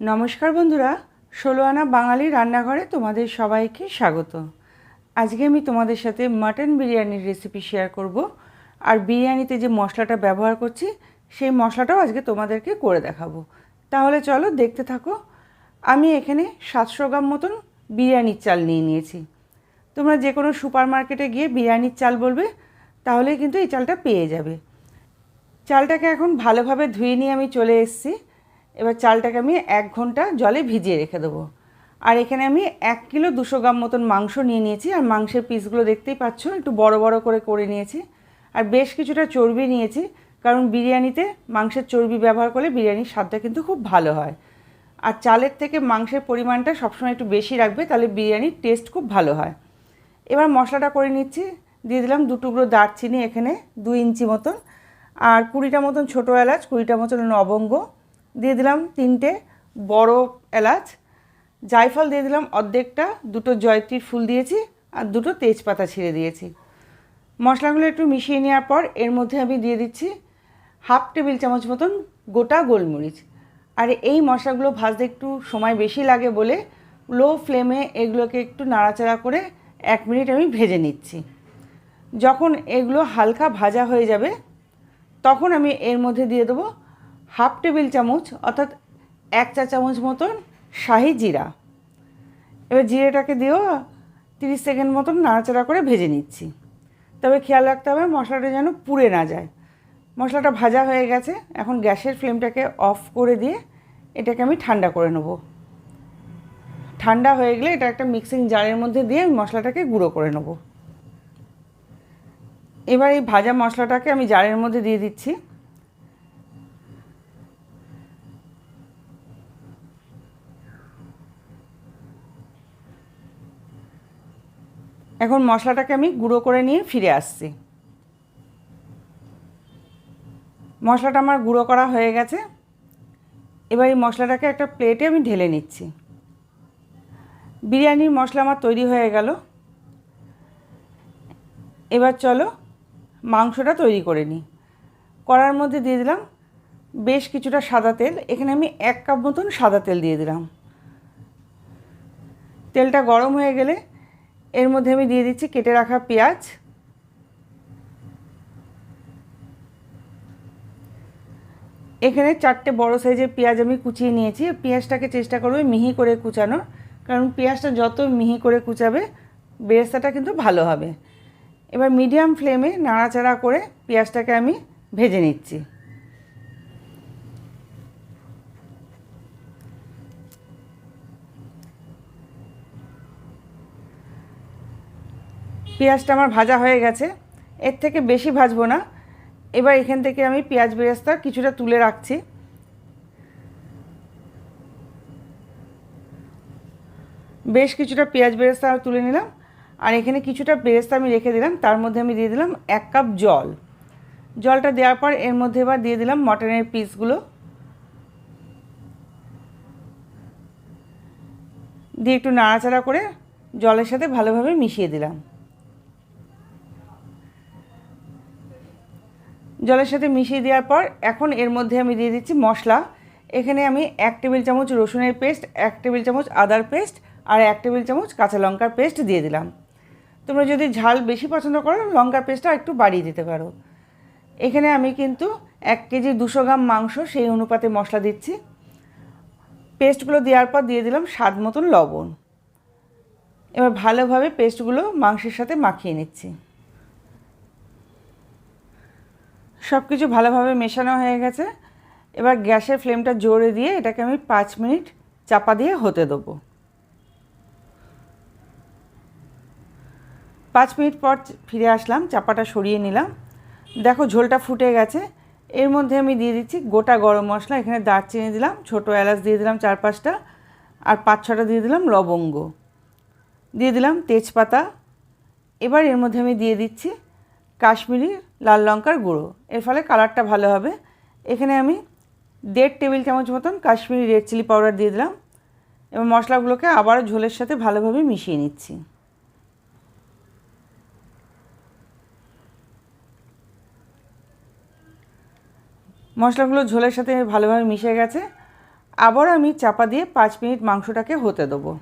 নমস্কার বন্ধুরা ষোলো আনা বাঙালি রান্নাঘরে তোমাদের সবাইকে স্বাগত। আজকে আমি তোমাদের সাথে মাটন বিরিয়ানির রেসিপি শেয়ার করব। আর বিরিয়ানিতে যে মশলাটা ব্যবহার করছি, সেই মশলাটাও আজকে তোমাদেরকে করে দেখাবো। তাহলে চলো দেখতে থাকো। আমি এখানে সাতশো গ্রাম মতন বিরিয়ানির চাল নিয়ে নিয়েছি। তোমরা যে কোনো সুপার মার্কেটে গিয়ে বিরিয়ানির চাল বলবে তাহলে কিন্তু এই চালটা পেয়ে যাবে। চালটাকে এখন ভালোভাবে ধুয়ে নিয়ে আমি চলে এসেছি। এবার চালটাকে আমি এক ঘণ্টা জলে ভিজিয়ে রেখে দেবো। আর এখানে আমি এক কিলো দুশো গ্রাম মতন মাংস নিয়ে নিয়েছি, আর মাংসের পিসগুলো দেখতেই পাচ্ছ, একটু বড় বড় করে করে নিয়েছি। আর বেশ কিছুটা চর্বি নিয়েছি, কারণ বিরিয়ানিতে মাংসের চর্বি ব্যবহার করলে বিরিয়ানির স্বাদটা কিন্তু খুব ভালো হয়। আর চালের থেকে মাংসের পরিমাণটা সবসময় একটু বেশি রাখবে, তাহলে বিরিয়ানির টেস্ট খুব ভালো হয়। এবার মশলাটা করে নিচ্ছি, দিয়ে দিলাম দু টুকরো দারচিনি এখানে দু ইঞ্চি মতন। আর কুড়িটা মতন ছোটো এলাচ, কুড়িটা মতন লবঙ্গ দিয়ে দিলাম তিনটে বড় এলাচ। জায়ফল দিয়ে দিলাম অর্ধেকটা, দুটো জয়ত্রীর ফুল দিয়েছি আর দুটো তেজপাতা ছিঁড়ে দিয়েছি। মশলাগুলো একটু মিশিয়ে নেওয়ার পর এর মধ্যে আমি দিয়ে দিচ্ছি হাফ টেবিল চামচ মতন গোটা গোলমরিচ। আর এই মশলাগুলো ভাজতে একটু সময় বেশি লাগে বলে লো ফ্লেমে এগুলোকে একটু নাড়াচাড়া করে এক মিনিট আমি ভেজে নিচ্ছি। যখন এগুলো হালকা ভাজা হয়ে যাবে, তখন আমি এর মধ্যে দিয়ে দেবো হাফ টেবিল চামচ, অর্থাৎ এক চা চামচ মতন শাহি জিরা। এবার জিরেটাকে দিয়েও তিরিশ সেকেন্ড মতন নাড়াচাড়া করে ভেজে নিচ্ছি। তবে খেয়াল রাখতে হবে মশলাটা যেন পুড়ে না যায়। মশলাটা ভাজা হয়ে গেছে, এখন গ্যাসের ফ্লেমটাকে অফ করে দিয়ে এটাকে আমি ঠান্ডা করে নেব। ঠান্ডা হয়ে গেলে এটা একটা মিক্সিং জারের মধ্যে দিয়ে মশলাটাকে গুঁড়ো করে নেব। এবার এই ভাজা মশলাটাকে আমি জারের মধ্যে দিয়ে দিচ্ছি। এখন মশলাটাকে আমি গুঁড়ো করে নিয়ে ফিরে আসছি। মশলাটা আমার গুঁড়ো করা হয়ে গেছে। এবার এই মশলাটাকে একটা প্লেটে আমি ঢেলে নিচ্ছি। বিরিয়ানির মশলা আমার তৈরি হয়ে গেল। এবার চলো মাংসটা তৈরি করে নিই। কড়ার মধ্যে দিয়ে দিলাম বেশ কিছুটা সাদা তেল। এখানে আমি এক কাপ মতন সাদা তেল দিয়ে দিলাম। তেলটা গরম হয়ে গেলে এর মধ্যে আমি দিয়ে দিচ্ছি কেটে রাখা পেঁয়াজ। এখানে চারটে বড় সাইজের পেঁয়াজ আমি কুচিয়ে নিয়েছি। পেঁয়াজটাকে চেষ্টা করবে মিহি করে কুচানোর, কারণ পেঁয়াজটা যত মিহি করে কুচাবে, বেরেস্তাটা কিন্তু ভালো হবে। এবার মিডিয়াম ফ্লেমে নাড়াচাড়া করে পেঁয়াজটাকে আমি ভেজে নিচ্ছি। পেঁয়াজটা আমার ভাজা হয়ে গেছে। এর থেকে বেশি ভাজবো না। এবার এখান থেকে আমি পেঁয়াজ বেরেস্তা কিছুটা তুলে রাখছি। বেশ কিছুটা পেঁয়াজ বেরেস্তা তুলে নিলাম। আর এখানে কিছুটা বেরেস্তা আমি রেখে দিলাম। তার মধ্যে আমি দিয়ে দিলাম এক কাপ জল। জলটা দেওয়ার পর এর মধ্যে এবার দিয়ে দিলাম মটনের পিসগুলো। দিয়ে একটু নাড়াচাড়া করে জলের সাথে ভালোভাবে মিশিয়ে দিলাম। জলের সাথে মিশিয়ে দেওয়ার পর এখন এর মধ্যে আমি দিয়ে দিচ্ছি মশলা। এখানে আমি এক টেবিল চামচ রসুনের পেস্ট, এক টেবিল চামচ আদার পেস্ট আর এক টেবিল চামচ কাঁচা লঙ্কার পেস্ট দিয়ে দিলাম। তোমরা যদি ঝাল বেশি পছন্দ করো, লঙ্কার পেস্টটা একটু বাড়িয়ে দিতে পারো। এখানে আমি কিন্তু এক কেজি দুশো গ্রাম মাংস সেই অনুপাতে মশলা দিচ্ছি। পেস্টগুলো দেওয়ার পর দিয়ে দিলাম স্বাদ মতন লবণ। এবার ভালোভাবে পেস্টগুলো মাংসের সাথে মাখিয়ে নিচ্ছি। সব কিছু ভালোভাবে মেশানো হয়ে গেছে। এবার গ্যাসের ফ্লেমটা জোরে দিয়ে এটাকে আমি পাঁচ মিনিট চাপা দিয়ে হতে দেবো। পাঁচ মিনিট পর ফিরে আসলাম, চাপাটা সরিয়ে নিলাম। দেখো ঝোলটা ফুটে গেছে। এর মধ্যে আমি দিয়ে দিচ্ছি গোটা গরম মশলা, এখানে দারচিনি দিলাম, ছোটো এলাচ দিয়ে দিলাম চার পাঁচটা, আর পাঁচ ছটা দিয়ে দিলাম লবঙ্গ। দিয়ে দিলাম তেজপাতা। এবার এর মধ্যে আমি দিয়ে দিচ্ছি কাশ্মীরি লাল লঙ্কার গুঁড়ো। এর ফলে কালারটা ভালো হবে। এখানে আমি দেড় টেবিল চামচ মতন কাশ্মীরি রেড চিলি পাউডার দিয়ে দিলাম এবং মশলাগুলোকে আবারও ঝোলের সাথে ভালোভাবে মিশিয়ে নিচ্ছি। মশলাগুলো ঝোলের সাথে ভালোভাবে মিশে গেছে। আবার আমি চাপা দিয়ে পাঁচ মিনিট মাংসটাকে হতে দেবো।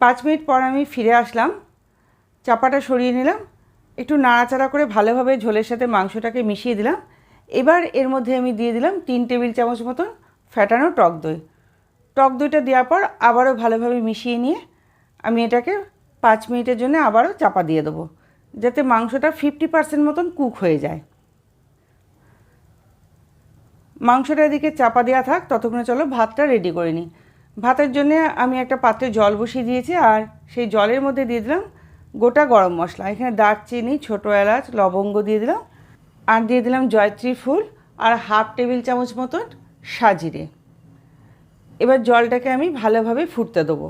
পাঁচ মিনিট পর আমি ফিরে আসলাম। চাপাটা সরিয়ে নিলাম, একটু নাড়াচাড়া করে ভালোভাবে ঝোলের সাথে মাংসটাকে মিশিয়ে দিলাম। এবার এর মধ্যে আমি দিয়ে দিলাম তিন টেবিল চামচ মতন ফ্যাটানো টক দই। টক দইটা দেওয়ার পর আবারও ভালোভাবে মিশিয়ে নিয়ে আমি এটাকে পাঁচ মিনিটের জন্য আবারও চাপা দিয়ে দেবো, যাতে মাংসটা ফিফটি পার্সেন্ট মতন কুক হয়ে যায়। মাংসটা এদিকে চাপা দেওয়া থাক, ততক্ষণে চলো ভাতটা রেডি করে নিই। ভাতের জন্য আমি একটা পাত্রে জল বসিয়ে দিয়েছি, আর সেই জলের মধ্যে দিয়ে দিলাম গোটা গরম মশলা। এখানে দারচিনি, ছোটো এলাচ, লবঙ্গ দিয়ে দিলাম। আর দিয়ে দিলাম জয়ত্রী ফুল আর হাফ টেবিল চামচ মতন সাজিরে। এবার জলটাকে আমি ভালোভাবে ফুটতে দেবো।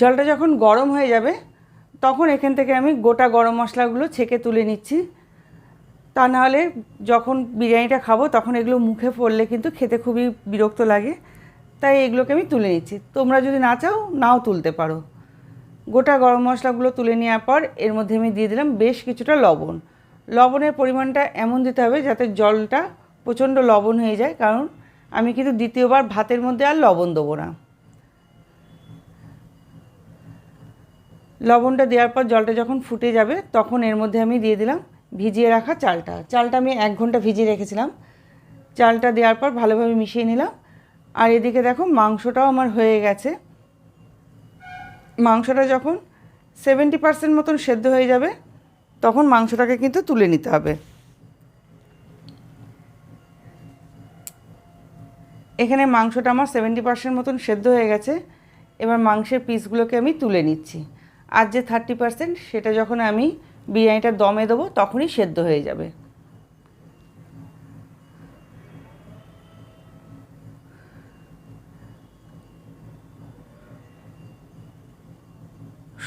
জলটা যখন গরম হয়ে যাবে, তখন এখান থেকে আমি গোটা গরম মশলাগুলো ছেঁকে তুলে নিচ্ছি। তা নাহলে যখন বিরিয়ানিটা খাব, তখন এগুলো মুখে পড়লে কিন্তু খেতে খুবই বিরক্ত লাগে। তাই এগুলোকে আমি তুলে নিচ্ছি। তোমরা যদি না চাও, নাও তুলতে পারো। গোটা গরম মশলাগুলো তুলে নেওয়ার পর এর মধ্যে আমি দিয়ে দিলাম বেশ কিছুটা লবণ। লবণের পরিমাণটা এমন দিতে হবে যাতে জলটা প্রচণ্ড লবণ হয়ে যায়, কারণ আমি কিন্তু দ্বিতীয়বার ভাতের মধ্যে আর লবণ দেবো না। লবণটা দেওয়ার পর জলটা যখন ফুটে যাবে, তখন এর মধ্যে আমি দিয়ে দিলাম ভিজিয়ে রাখা চালটা। চালটা আমি এক ঘণ্টা ভিজিয়ে রেখেছিলাম। চালটা দেওয়ার পর ভালোভাবে মিশিয়ে নিলাম। আর এদিকে দেখো মাংসটাও আমার হয়ে গেছে। মাংসটা যখন সেভেন্টি পার্সেন্ট মতন সেদ্ধ হয়ে যাবে, তখন মাংসটাকে কিন্তু তুলে নিতে হবে। এখানে মাংসটা আমার সেভেন্টি পার্সেন্ট মতন সেদ্ধ হয়ে গেছে। এবার মাংসের পিসগুলোকে আমি তুলে নিচ্ছি। আর যে থার্টি পার্সেন্ট সেটা যখন আমি বিরিয়ানিটা দমে দেবো, তখনই সেদ্ধ হয়ে যাবে।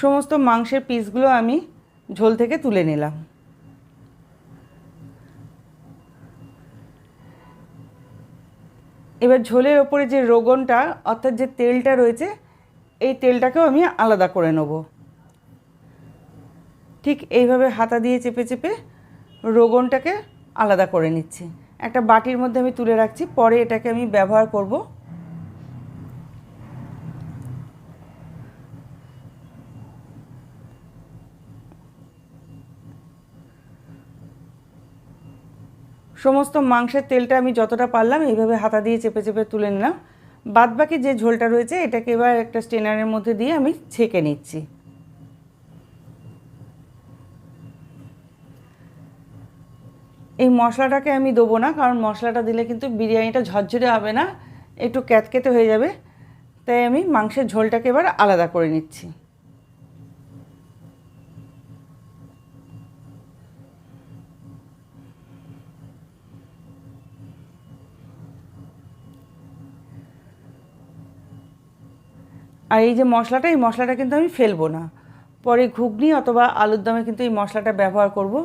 সমস্ত মাংসের পিসগুলো আমি ঝোল থেকে তুলে নিলাম। এবার ঝোলের ওপরে যে রোগনটা, অর্থাৎ যে তেলটা রয়েছে, এই তেলটাকেও আমি আলাদা করে নেব। ঠিক এইভাবে হাতা দিয়ে চেপে চেপে রোগনটাকে আলাদা করে নিচ্ছি। একটা বাটির মধ্যে আমি তুলে রাখছি, পরে এটাকে আমি ব্যবহার করব সমস্ত মাংসের তেলটা আমি যতটা পারলাম এইভাবে হাতা দিয়ে চেপে চেপে তুলে নিলাম। বাদ বাকি যে ঝোলটা রয়েছে, এটাকে এবার একটা স্টেনারের মধ্যে দিয়ে আমি ছেঁকে নিচ্ছি। এই মশলাটাকে আমি দেবো না, কারণ মশলাটা দিলে কিন্তু বিরিয়ানিটা ঝরঝরে হবে না, একটু ক্যাতকেতে হয়ে যাবে। তাই আমি মাংসের ঝোলটাকে এবার আলাদা করে নিচ্ছি। আর এই যে মশলাটা, এই মশলাটা কিন্তু আমি ফেলব না। পরে ঘুগনি অথবা আলুর দমে কিন্তু এই মশলাটা ব্যবহার করব।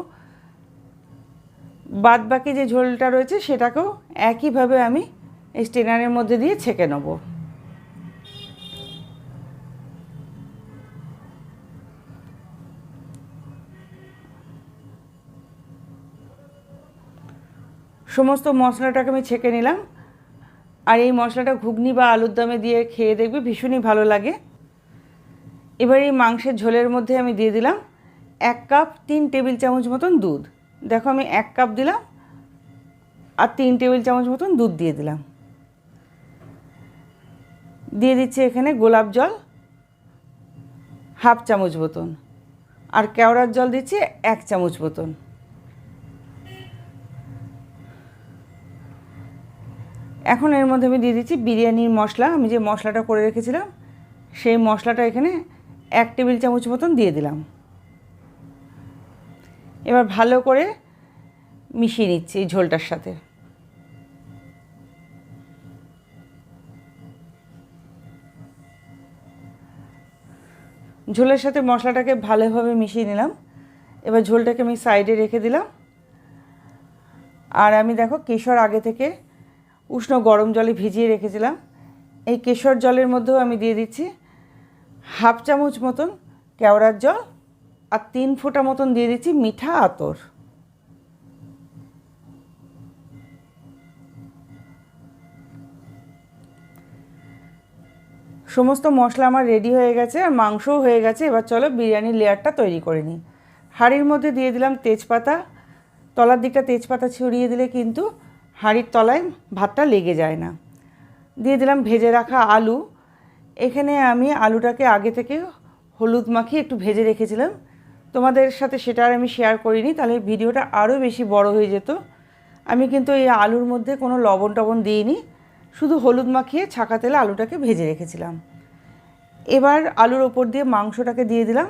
বাদ বাকি যে ঝোলটা রয়েছে, সেটাকেও একইভাবে আমি এই স্টেনারের মধ্যে দিয়ে ছেঁকে নেব। সমস্ত মশলাটাকে আমি ছেঁকে নিলাম। আর এই মশলাটা ঘুগনি বা আলুর দমে দিয়ে খেয়ে দেখবে ভীষণই ভালো লাগে। এবার এই মাংসের ঝোলের মধ্যে আমি দিয়ে দিলাম এক কাপ তিন টেবিল চামচ মতন দুধ। দেখো আমি এক কাপ দিলাম আর তিন টেবিল চামচ মতন দুধ দিয়ে দিলাম। দিয়ে দিচ্ছি এখানে গোলাপ জল হাফ চামচ মতন আর কেওড়ার জল দিচ্ছি এক চামচ মতন। এখন এর মধ্যে আমি দিয়ে দিচ্ছি বিরিয়ানির মশলা। আমি যে মশলাটা করে রেখেছিলাম, সেই মশলাটা এখানে এক টেবিল চামচ মতন দিয়ে দিলাম। এবার ভালো করে মিশিয়ে নিচ্ছি এই ঝোলটার সাথে। ঝোলের সাথে মশলাটাকে ভালোভাবে মিশিয়ে নিলাম। এবার ঝোলটাকে আমি সাইডে রেখে দিলাম। আর আমি দেখো কেশর আগে থেকে উষ্ণ গরম জলে ভিজিয়ে রেখেছিলাম। এই কেশর জলের মধ্যেও আমি দিয়ে দিচ্ছি হাফ চামচ মতন কেওড়ার জল আর তিন ফোঁটা মতন দিয়ে দিচ্ছি মিঠা আতর। সমস্ত মশলা আমার রেডি হয়ে গেছে আর মাংসও হয়ে গেছে। এবার চলো বিরিয়ানির লেয়ারটা তৈরি করে নিই। হাঁড়ির মধ্যে দিয়ে দিলাম তেজপাতা। তলার দিকটা তেজপাতা ছড়িয়ে দিলে কিন্তু হাঁড়ির তলায় ভাতটা লেগে যায় না। দিয়ে দিলাম ভেজে রাখা আলু। এখানে আমি আলুটাকে আগে থেকে হলুদ মাখিয়ে একটু ভেজে রেখেছিলাম। তোমাদের সাথে সেটা আর আমি শেয়ার করিনি, তাহলে ভিডিওটা আরও বেশি বড় হয়ে যেত। আমি কিন্তু এই আলুর মধ্যে কোনো লবণ টবণ দিইনি, শুধু হলুদ মাখিয়ে ছাকা তেলে আলুটাকে ভেজে রেখেছিলাম। এবার আলুর ওপর দিয়ে মাংসটাকে দিয়ে দিলাম।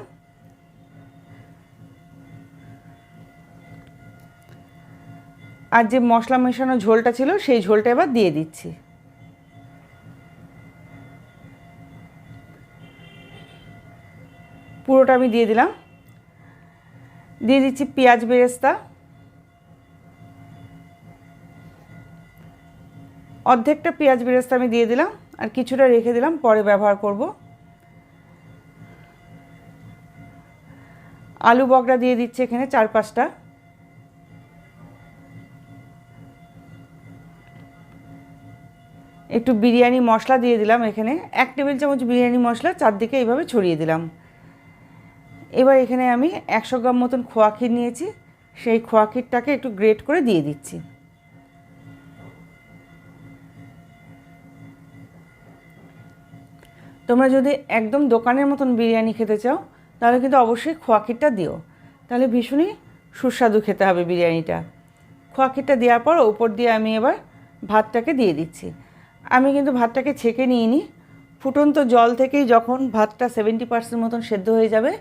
আর যে মশলা মেশানো ঝোলটা ছিল, সেই ঝোলটা এবার দিয়ে দিচ্ছি। পুরোটা আমি দিয়ে দিলাম। দিয়ে দিচ্ছি পেঁয়াজ বেরেস্তা। অর্ধেকটা পেঁয়াজ বেরেস্তা আমি দিয়ে দিলাম আর কিছুটা রেখে দিলাম, পরে ব্যবহার করব। আলু বগড়া দিয়ে দিচ্ছি এখানে চার পাঁচটা। একটু বিরিয়ানি মশলা দিয়ে দিলাম এখানে। এক টেবিল চামচ বিরিয়ানি মশলা চারদিকে এইভাবে ছড়িয়ে দিলাম। এবার এখানে আমি একশো গ্রাম মতন খোয়া ক্ষীর নিয়েছি। সেই খোয়া ক্ষীরটাকে একটু গ্রেট করে দিয়ে দিচ্ছি। তোমরা যদি একদম দোকানের মতন বিরিয়ানি খেতে চাও, তাহলে কিন্তু অবশ্যই খোয়া ক্ষীরটা দিও। তাহলে ভীষণই সুস্বাদু খেতে হবে বিরিয়ানিটা। খোয়া ক্ষীরটা দেওয়ার পর ওপর দিয়ে আমি এবার ভাতটাকে দিয়ে দিচ্ছি। আমি কিন্তু ভাতটাকে ছেঁকে নিয়ে নিইনি। ফুটন্ত জল থেকেই যখন ভাতটা সেভেন্টি পার্সেন্ট মতন সেদ্ধ হয়ে যাবে,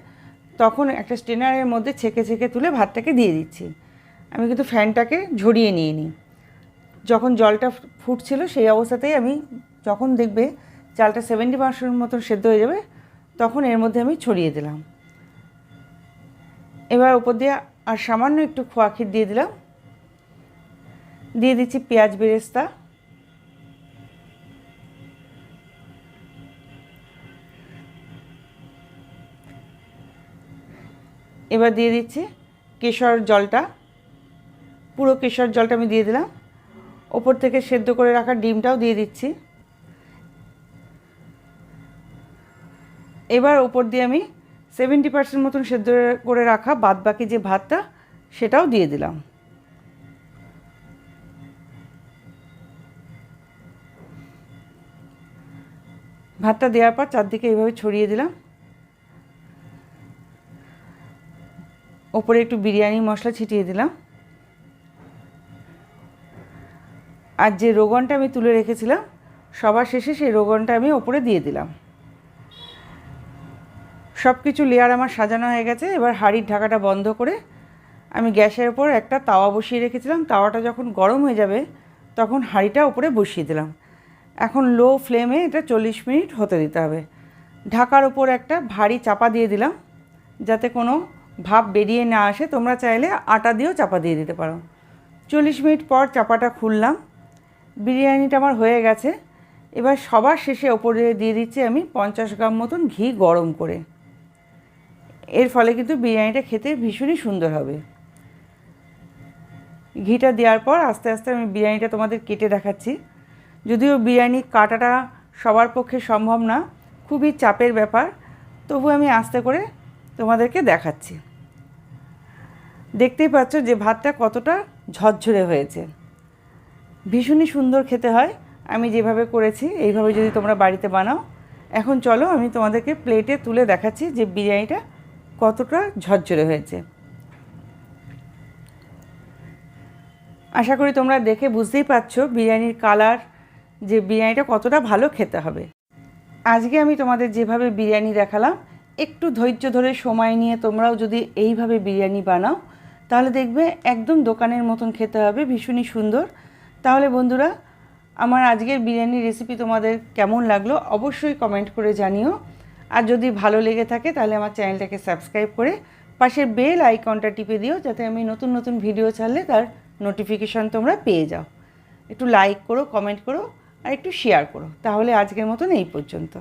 তখন একটা স্টেনারের মধ্যে ছেঁকে ছেঁকে তুলে ভাতটাকে দিয়ে দিচ্ছি। আমি কিন্তু ফ্যানটাকে ঝরিয়ে নিয়ে নিই যখন জলটা ফুটছিল সেই অবস্থাতেই আমি যখন দেখবে চালটা সেভেন্টি পার্সেন্ট মতন সেদ্ধ হয়ে যাবে, তখন এর মধ্যে আমি ছড়িয়ে দিলাম। এবার ওপর দিয়ে আর সামান্য একটু খোয়া দিয়ে দিলাম। দিয়ে দিচ্ছি পেঁয়াজ বেরেস্তা। এবার দিয়ে দিচ্ছি কেশর জলটা। পুরো কেশর জলটা আমি দিয়ে দিলাম। ওপর থেকে সেদ্ধ করে রাখা ডিমটাও দিয়ে দিচ্ছি। এবার ওপর দিয়ে আমি সেভেন্টি পার্সেন্ট মতন সেদ্ধ করে রাখা বাদ বাকি যে ভাতটা, সেটাও দিয়ে দিলাম। ভাতটা দেওয়ার পর চারদিকে এইভাবে ছড়িয়ে দিলাম। ওপরে একটু বিরিয়ানি মশলা ছিটিয়ে দিলাম। আর যে রোগনটা আমি তুলে রেখেছিলাম, সবার শেষে সেই রোগনটা আমি ওপরে দিয়ে দিলাম। সব কিছু লেয়ার আমার সাজানো হয়ে গেছে, এবার হাঁড়ির ঢাকাটা বন্ধ করে আমি গ্যাসের ওপর একটা তাওয়া বসিয়ে রেখেছিলাম। তাওয়াটা যখন গরম হয়ে যাবে, তখন হাঁড়িটা ওপরে বসিয়ে দিলাম। এখন লো ফ্লেমে এটা চল্লিশ মিনিট হতে দিতে হবে। ঢাকার ওপর একটা ভারী চাপা দিয়ে দিলাম, যাতে কোনো ভাপ বেরিয়ে না আসে, তোমরা চাইলে আটা দিয়েও চাপা দিয়ে দিতে পারো। চল্লিশ মিনিট পর চাপাটা খুললাম। বিরিয়ানিটা আমার হয়ে গেছে। এবার সবার শেষে ওপরে দিয়ে দিচ্ছি আমি পঞ্চাশ গ্রাম মতন ঘি গরম করে। এর ফলে কিন্তু বিরিয়ানিটা খেতে ভীষণই সুন্দর হবে। ঘিটা দেওয়ার পর আস্তে আস্তে আমি বিরিয়ানিটা তোমাদের কেটে দেখাচ্ছি। যদিও বিরিয়ানি কাটাটা সবার পক্ষে সম্ভব না, খুবই চাপের ব্যাপার, তবু আমি আস্তে করে তোমাদেরকে দেখাচ্ছি। দেখতেই পাচ্ছ যে ভাতটা কতটা ঝরঝরে হয়েছে। ভীষণই সুন্দর খেতে হয়। আমি যেভাবে করেছি, এইভাবে যদি তোমরা বাড়িতে বানাও, এখন চলো আমি তোমাদেরকে প্লেটে তুলে দেখাচ্ছি যে বিরিয়ানিটা কতটা ঝরঝরে হয়েছে। আশা করি তোমরা দেখে বুঝতেই পারছ বিরিয়ানির কালার যে বিরিয়ানিটা কতটা ভালো খেতে হবে। আজকে আমি তোমাদের যেভাবে বিরিয়ানি দেখালাম, একটু ধৈর্য ধরে সময় নিয়ে তোমরাও যদি এইভাবে বিরিয়ানি বানাও তাহলে দেখবে একদম দোকানের মতন খেতে হবে, ভীষণই সুন্দর। তাহলে বন্ধুরা, আমার আজকের বিরিয়ানির রেসিপি তোমাদের কেমন লাগল অবশ্যই কমেন্ট করে জানিও। আর যদি ভালো লেগে থাকে তাহলে আমার চ্যানেলটাকে সাবস্ক্রাইব করে পাশের বেল আইকনটা টিপে দিও, যাতে আমি নতুন নতুন ভিডিও ছাড়লে তার নোটিফিকেশান তোমরা পেয়ে যাও। একটু লাইক করো কমেন্ট করো, আর একটু শেয়ার করো। তাহলে আজকের মতন এই পর্যন্ত।